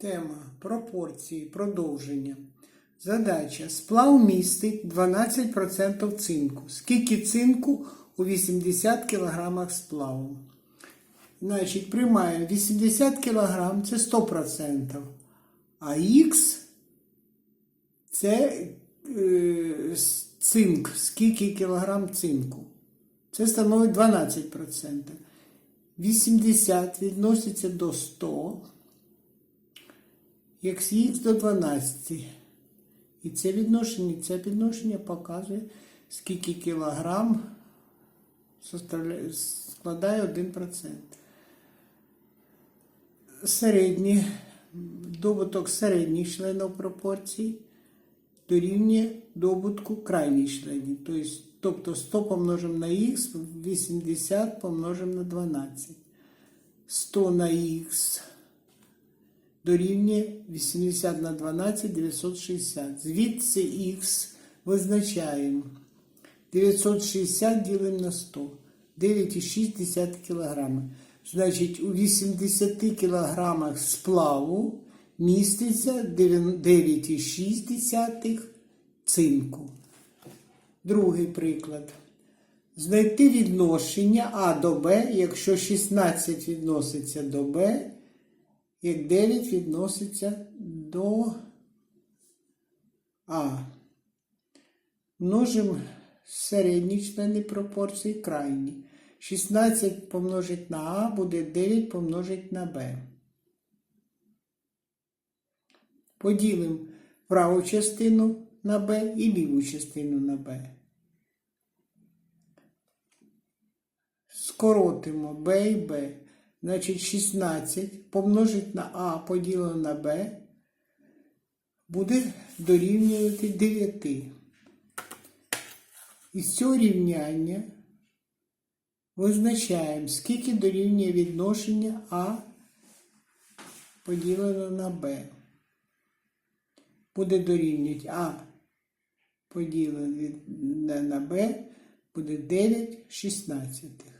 Тема пропорції, продовження. Задача. Сплав містить 12% цинку. Скільки цинку у 80 кг сплаву? Значить, приймаємо 80 кг це 100%. А х це е, цинк. Скільки кілограм цинку? Це становить 12%. 80 відноситься до 100 як х до 12. І це відношення, це відношення показує, скільки кілограм складає 1%. Середній добуток середніх членів пропорцій дорівнює добутку крайніх членів. Тобто, тобто 100 помножимо на х, 80 помножимо на 12. 100 на х дорівнює 80 на 12 960. Звідси х визначаємо. 960 ділимо на 100. 9,6 кг. Значить, у 80 кг сплаву міститься 9,6 цинку. Другий приклад. Знайти відношення А до Б, якщо 16 відноситься до Б, як 9 відноситься до А. Множимо середні члени пропорції крайні. 16 помножить на А буде 9 помножить на Б. Поділимо праву частину на Б і ліву частину на Б. Скоротимо Б і Б. Значить, 16 помножить на А поділено на Б буде дорівнювати 9. Із цього рівняння визначаємо, скільки дорівнює відношення А поділено на Б. Буде дорівнювати А поділене на- Б буде 9 шістнадцятих.